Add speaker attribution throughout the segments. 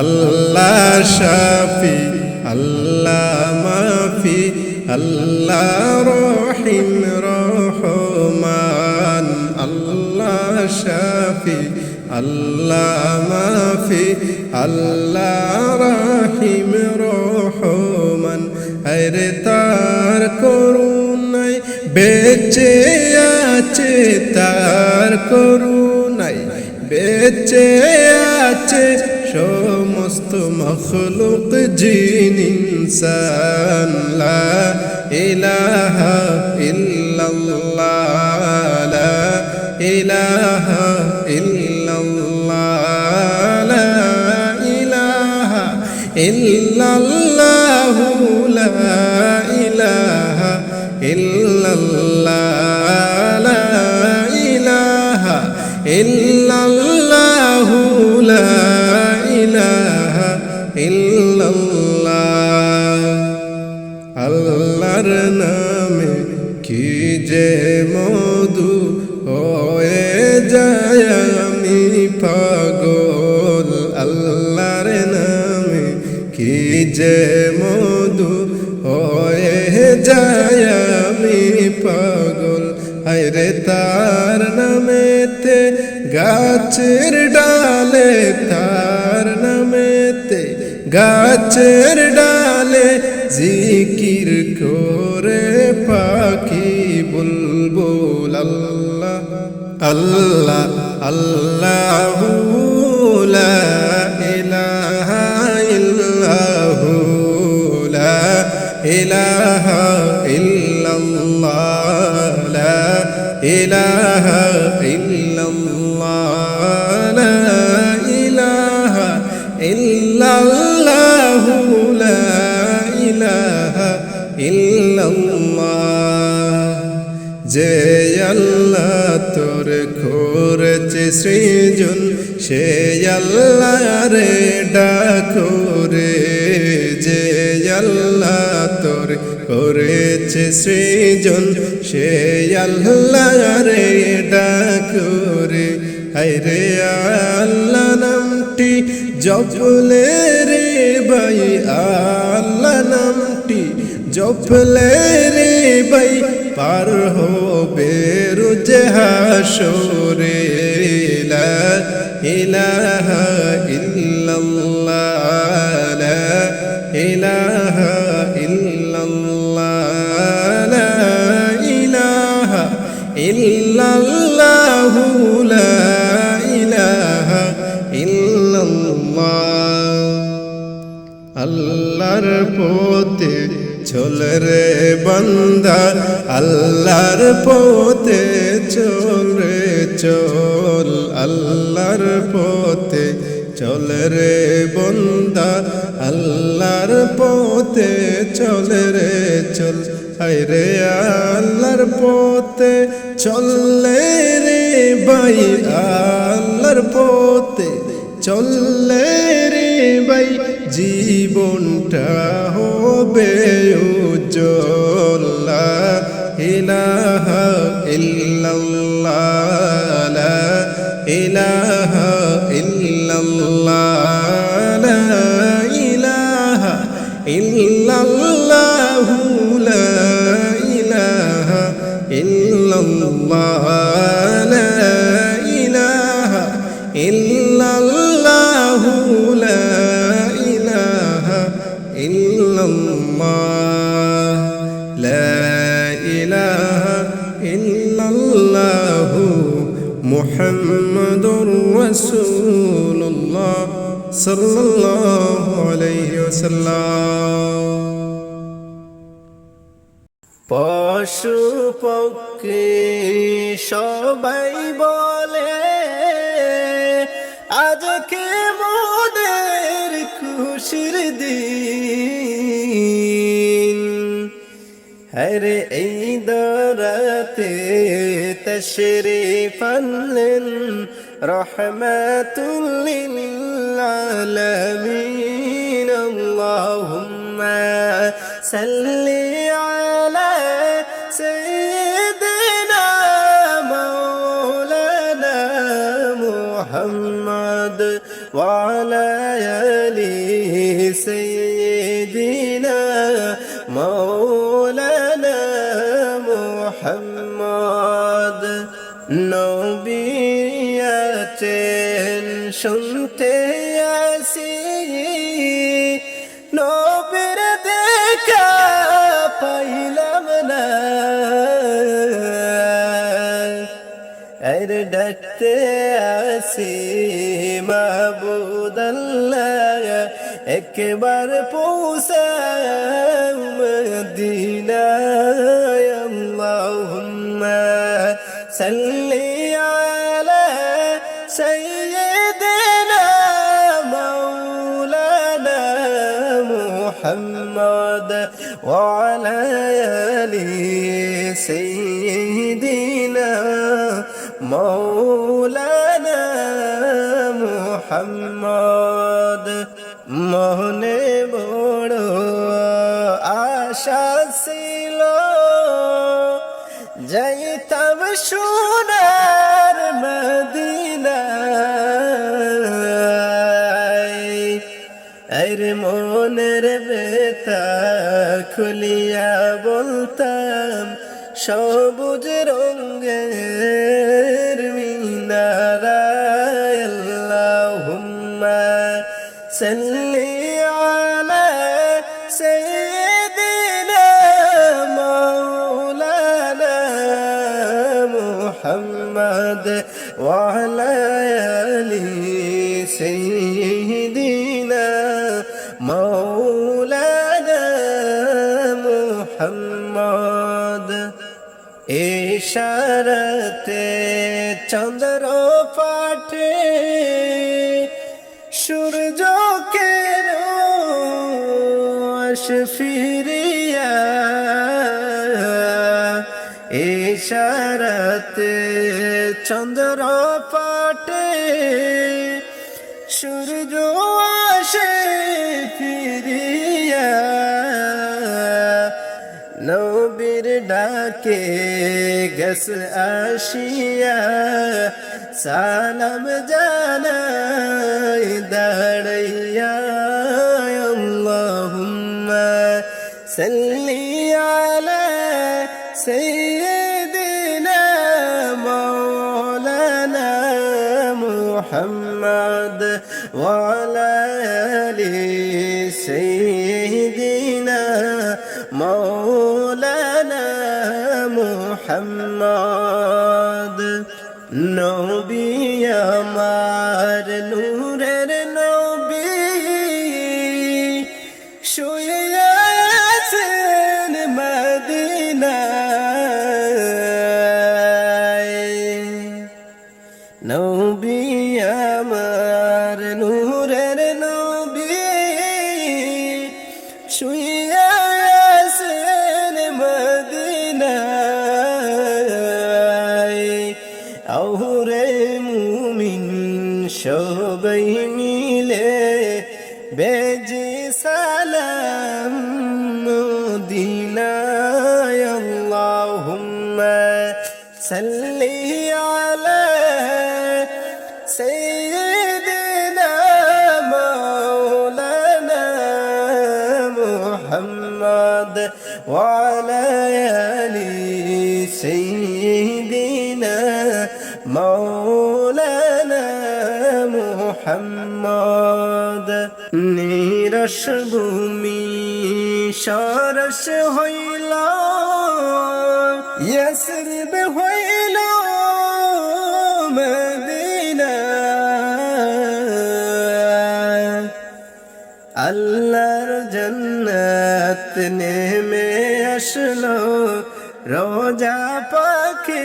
Speaker 1: আল্লাহ শাফি, আল্লাহ মাফি, আল্লাহ রহিম, রহমান। আল্লাহ শাফি, আল্লাহ মাফি, আল্লাহ রহিম, রহমান। আরে তার করুণাই বেঁচে আছে, তার করুণাই বেঁচে আছে সমস্ত মখলুক জিন ইনসান লা ইলাহা ইল্লাল্লাহ লা ইলাহা যায় আমি পাগল, আল্লাহর নামে কি যে মধু হয়ে? যায় আমি পাগল আরে তার নামেতে গাছের ডালে, তার নামেতে গাছের ডালে জিকির করে পাখি বুলবুল আল্লাহ আল্লাহ আল্লাহ লা ইলাহা ইল্লাহু লা ইলাহা ইল্লাল্লাহ লা ইলাহা ইল্লাল্লাহ লা ইলাহা ইল্লাল্লাহ লা ইলাহা ইল্লাল্লাহ যে আল্লাহ তোর করেছে সৃজন সে আল্লাহ রে। ডাকরে যে আল্লাহ তোর করেছে সৃজন সে আল্লাহ রে। ডাকরে হায়রে আল্লাহ নামটি জপলে রে ভাই, আল্লাহ নামটি জপলে রে ভাই পার হবে রুজে হাসরে লা ইলাহা ইল্লাল্লাহ লা ইলাহা ইল্লাল্লাহ লা আল্লাহর বন্দা, আল্লাহর পথে চল রে, চল আল্লাহর পথে চল রে বন্দা, আল্লাহর পথে চল রে চল। রে আল্লাহর পথে চললে রে ভাই, আল্লাহর পথে চললে রে ভাই, জীবনটা হবে উজ্জ্বল লা ইলাহা ইল্লাল্লাহ ইলাহা ইল্লাল্লাহ ইলাহা ইল্লাল্লাহ লা ইলাহা ইল্লাল্লাহ। মুহাম্মাদুর রাসূলুল্লাহ সাল্লাল্লাহু আলাইহি ওয়াসাল্লাম পশু পক্ষী সবাই বলে আজকে মোদের খুশির দিন? হরে এই দরাতে তশরে পানলেন রহমাতুল্লিল আলামিন আল্লাহুম্মা সাল্লি رسی محبود الله اكبر بار پوسا يا اللهم صل على سيدنا مولانا محمد وعلى মোহাম্মদ মোহনে বড় আশা ছিল। যাইতাম সোনার মদিনা এর মনের বেতা খুলিয়া বলতাম, সবুজ রঙের সাল্লি আলা সাইয়্যিদিনা মাওলানা মুহাম্মদ وعلى آل سيدنا مولانا محمد ইশারতে চন্দ্র চন্দ্র পাটে সূর্য আসে ফিরিয়া। নবীর ডাকে গস আসিয়া সালাম জানাই দাঁড়াইয়া। মৌলানা মোহাম্মদ নিরস ভূমি সরস হইল ইয়াসরিব হইল আল্লাহর জন্নত নেমে আসলো রোজা পাখে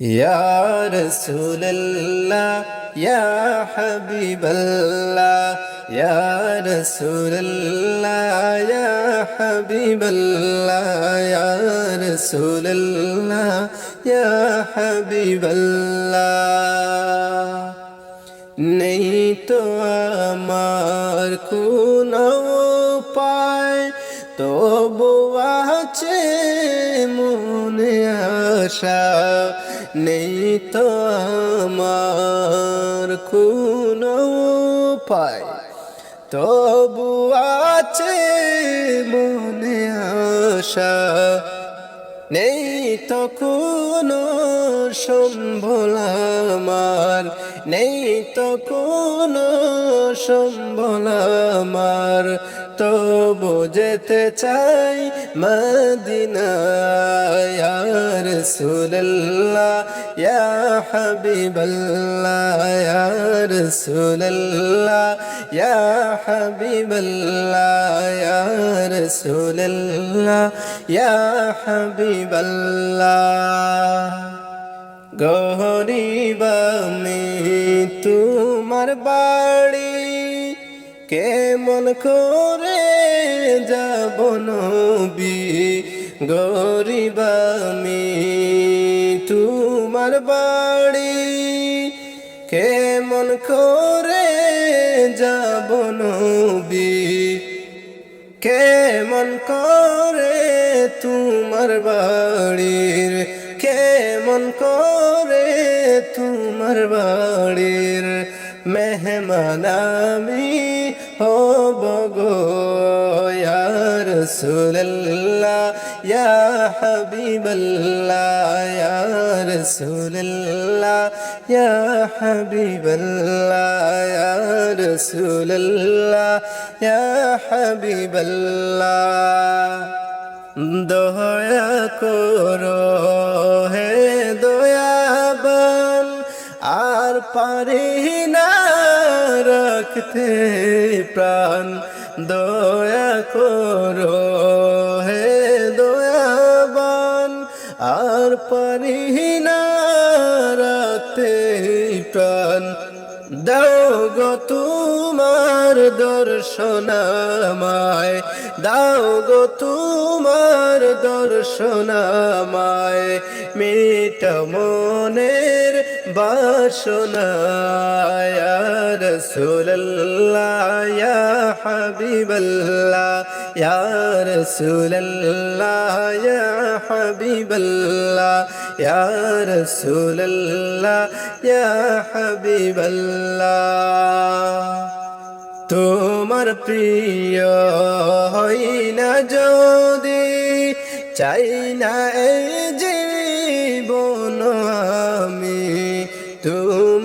Speaker 1: يا رسول الله يا حبيب الله يا رسول الله يا حبيب الله يا رسول الله يا حبيب الله নেই তো আমার কোনো পায় তবু আছে মনে আশা নেই তো আমার কোনো পায় তবু আছে মনে আশা, নেই তো কোনো সম্বল আমার, নেই তো কোনো সম্বল আমার। তবু যেতে চাই মদিনা রাসূলুল্লাহ হাবিবাল্লাহ, ইয়া রাসূলুল্লাহ, ইয়া হাবিবাল্লাহ, ইয়া রাসূলুল্লাহ, ইয়া হাবিবাল্লাহ। তোমার বাড়ি কেমন করে যাব নবী, গরিব আমি। তোমার বাড়ি কেমন করে যাব নবী? কেমন করে তোমার বাড়ির? কেমন করে তোমার বাড়ির? মেহমান আমি রাসূলুল্লাহ, ইয়া হাবিবাল্লাহ, ইয়া রাসূলুল্লাহ, ইয়া হাবিবাল্লাহ, ইয়া রাসূলুল্লাহ, ইয়া হাবিবাল্লাহ। দয়া করো হে দয়াবান, আর পারি না রাখতে প্রাণ। দয়া করো, হে দয়াবান, আর পারি না রাখতে প্রাণ। দাও গো তোমার দর্শনামায়, দাও গো তোমার দর্শনামায়, মিট মনের বাসনায় রসুল্লাহ হাবিবাল্লাহ রসুল্লাহ হাবিবাল্লাহ রসুল্লাহ হাবিবাল্লাহ। তোমার প্রিয় হই না যদি, চাই না এই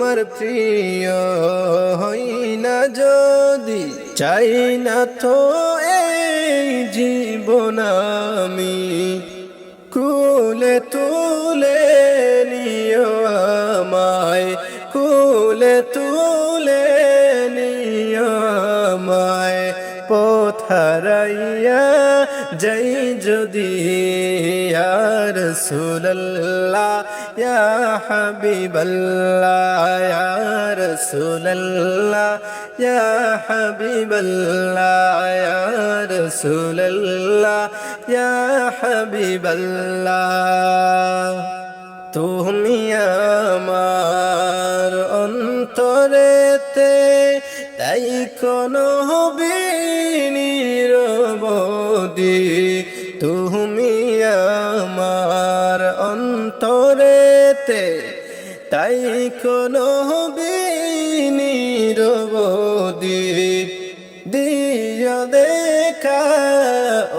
Speaker 1: তোমার প্রিয় হই না যদি চাই না তো এই জীবন আমি কুলে তুলে নিও আমায় কুলে তুলে নিও আমায়। পথারাইয়া যাই যদি আর সুল্লাহ ইয়া হাবিবাল্লাহ ইয়া রাসূলুল্লাহ ইয়া হাবিবাল্লাহ ইয়া রাসূলুল্লাহ ইয়া হাবিবাল্লাহ তুমি আমার অন্তরেতে তাই কোনো নিরবদি তুমি যেতে তাই কোনো বিনিরবদি দিয় দেখা,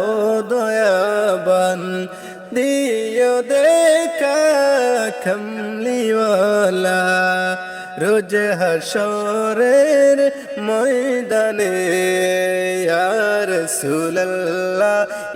Speaker 1: ও দয়াবান, দিয় দেখা, খামলিওয়ালা। রোজ হাসরের ময়দানে আর সুলল্লা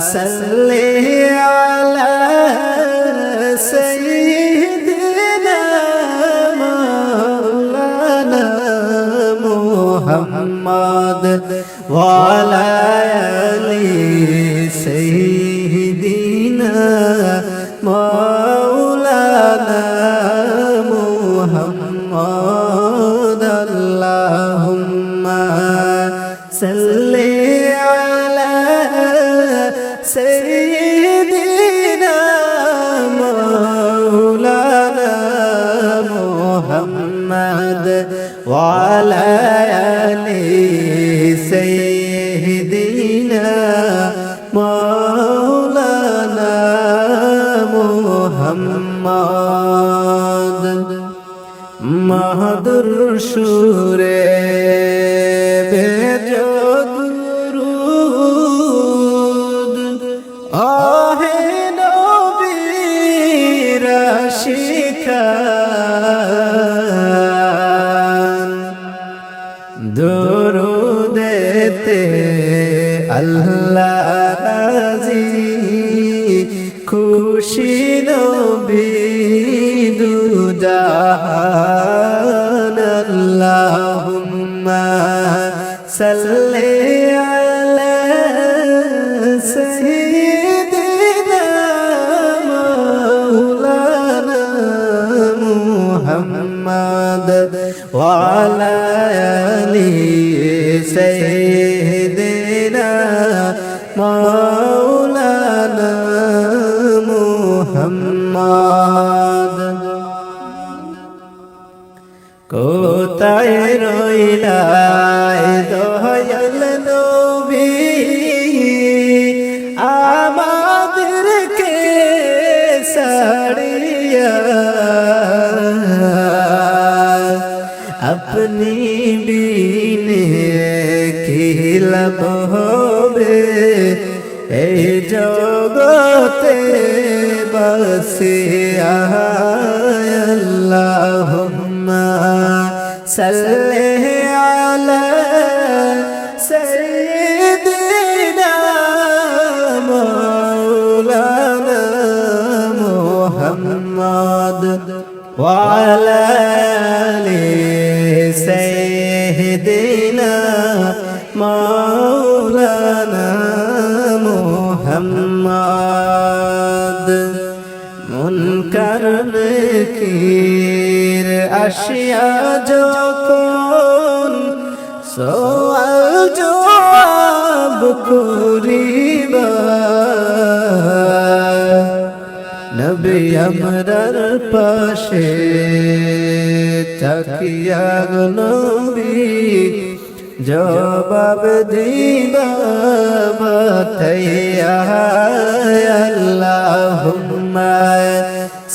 Speaker 2: صل على سيدنا مولانا محمد وعلى দিলা মৌলানা মোহাম্মদ। মাহাদুর সুরে ভেজো। সাল্লি আলা সাইয়্যিদিনা মাওলানা মুহাম্মদ ওয়া আলা আলি বসিয়া সাল্লি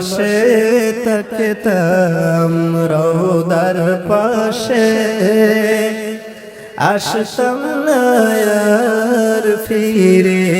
Speaker 2: বসে তকতাম রৌদার পাশে। আসতাম না ফিরে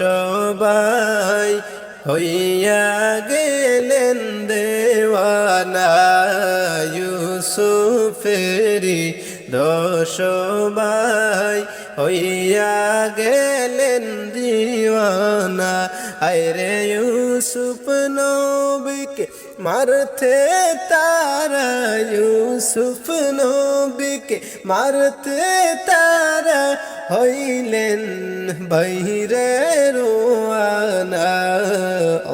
Speaker 1: দোষবাই হইয়া গেলেন দেওয়ানা ইউসুফেরি দোষবাই হইয়া গেলেন দিওয়ানা। আইরে ইউসুফ নবীকে মারতে তারা ইউসুফ নবীকে মারতে তারা হইলেন বাইরে রোয়ানা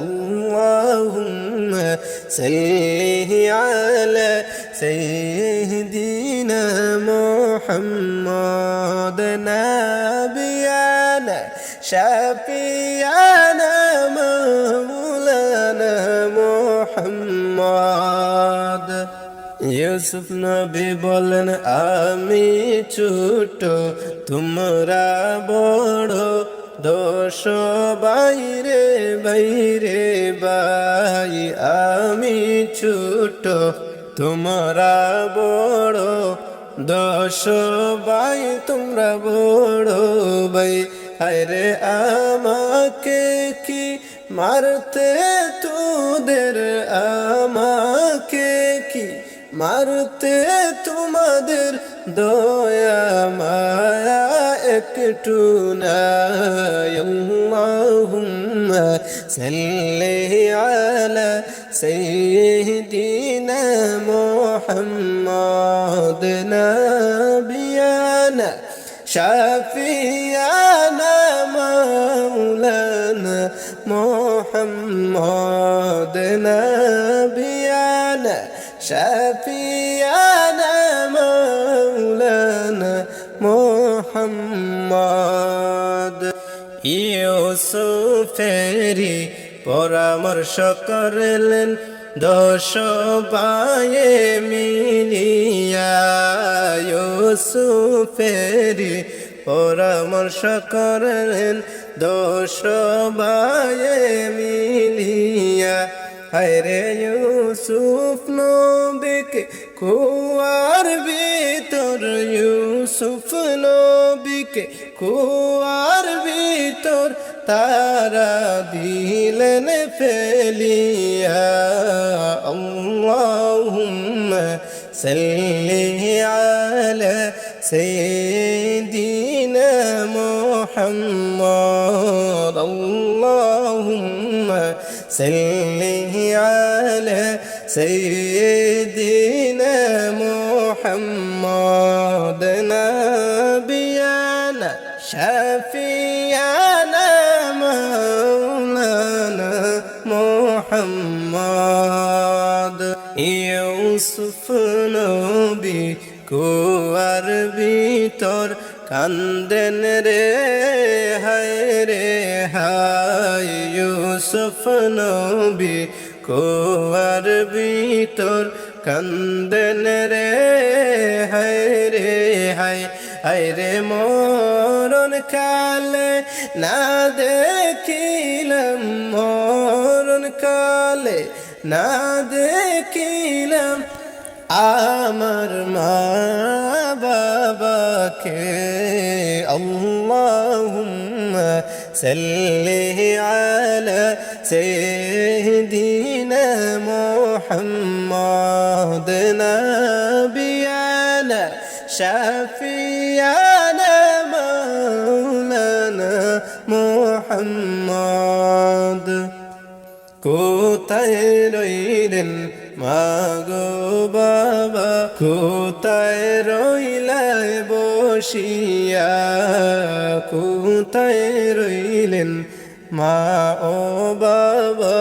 Speaker 1: আল্লাহুম্মা সাল্লি আলা সাইয়্যিদিনা মুহাম্মদ নাবিয়ানা শাফিয়ানা মাওলানা মুহাম্মদ ইউসুফ নবী বলেন, আমি ছোট, তোমরা বড়, দোষ বাইরে বাইরে বাই। আমি ছোট, তোমরা বড় দশ বাই, তোমরা বড় বাই। আরে আমাকে কি মারতে তোদের কি মারতে তোমাদের দয়া, মায়া একটু নাই। আল্লাহুম্মা সাল্লি আলা সাইয়্যিদিনা মুহাম্মদ নাবিয়ানা শাফিয়ানা মাওলানা মুহাম্মদ নাবিয়ানা শাফিয়ানা মাওলানা মুহাম্মদ ইউসুফেরি পরামর্শ করলেন দশ পায়ে মিলিয়া। ইউসুফেরি পরামর্শ করলেন দশ বায়ে মিলিয়া। হায়রে ইউসুফ নবীকে কুয়ার ভিতর, ইউসুফ নবীকে কুয়ার ভিতর তারা দিলেন ফেলিয়া। আল্লাহুম্মা সাল্লি আলা সাইয়্যিদিনা মুহাম্মদ। আল্লাহুম্মা সাল্লি আলা সাইয়্যিদিনা মুহাম্মদ নাবিয়ানা শাফিয়ানা মাওলানা মুহাম্মদ ইউসুফ নবী কুয়ার ভিতর কান্দেন রে হায় রে হায় ইউসুফ নবী কুয়ার ভিতর কান্দেন রে, হায় রে, হায় হায় রে মরণ কালে না দেখিলাম, মরণ কালে না দেখিলাম আমার মা বাবাকে আল্লাহুম্মা সাল্লি আলা সাইয়্যিদিনা মুহাম্মদ নাবিয়ানা শাফিয়ানা মাওলানা মুহাম্মদ কোথায় রইলেন মাগো বাবা বাবা কোথায় রইলাই বসিয়া কোথায় রইলেন? মা ও বাবা,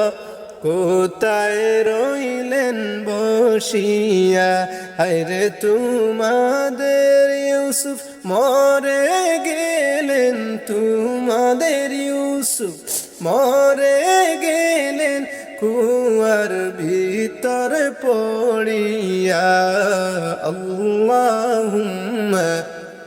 Speaker 1: কোথায় রইলেন? বসিয়া, হায়রে তোমাদের ইউসুফ মরে গেলেন, তোমাদের ইউসুফ মরে গেলেন, কুয়ার ভিতর পড়িয়া। আল্লাহুম্মা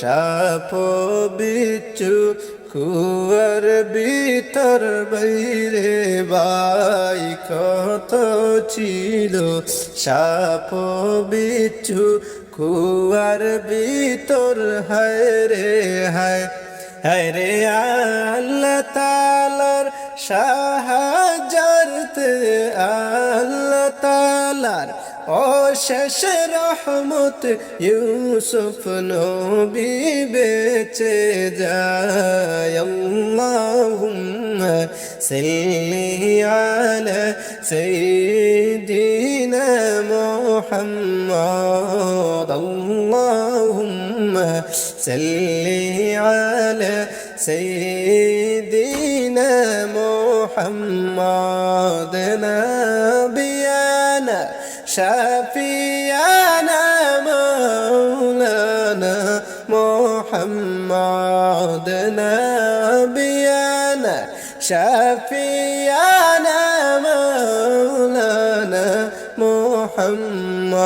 Speaker 1: সাপ বিচ্ছু কুয়ার ভিতর বাইরে বাই কত ছিল? সাপ বিচ্ছু কুয়ার ভিতর হায় রে হায় হায় রে আল্লাহ তালার সাহায্যার্থে আল্লাহ তালার অশেষ রহমত ইউসুফ নবী বেঁচে যায়। আল্লাহুম্মা সাল্লি আলা সাইয়্যিদিনা মুহাম্মদ। আল্লাহুম্মা সাল্লি আলা সাইয়্যিদিনা محمدنا نبينا شفيعنا مولانا محمدنا نبينا شفيعنا مولانا محمد.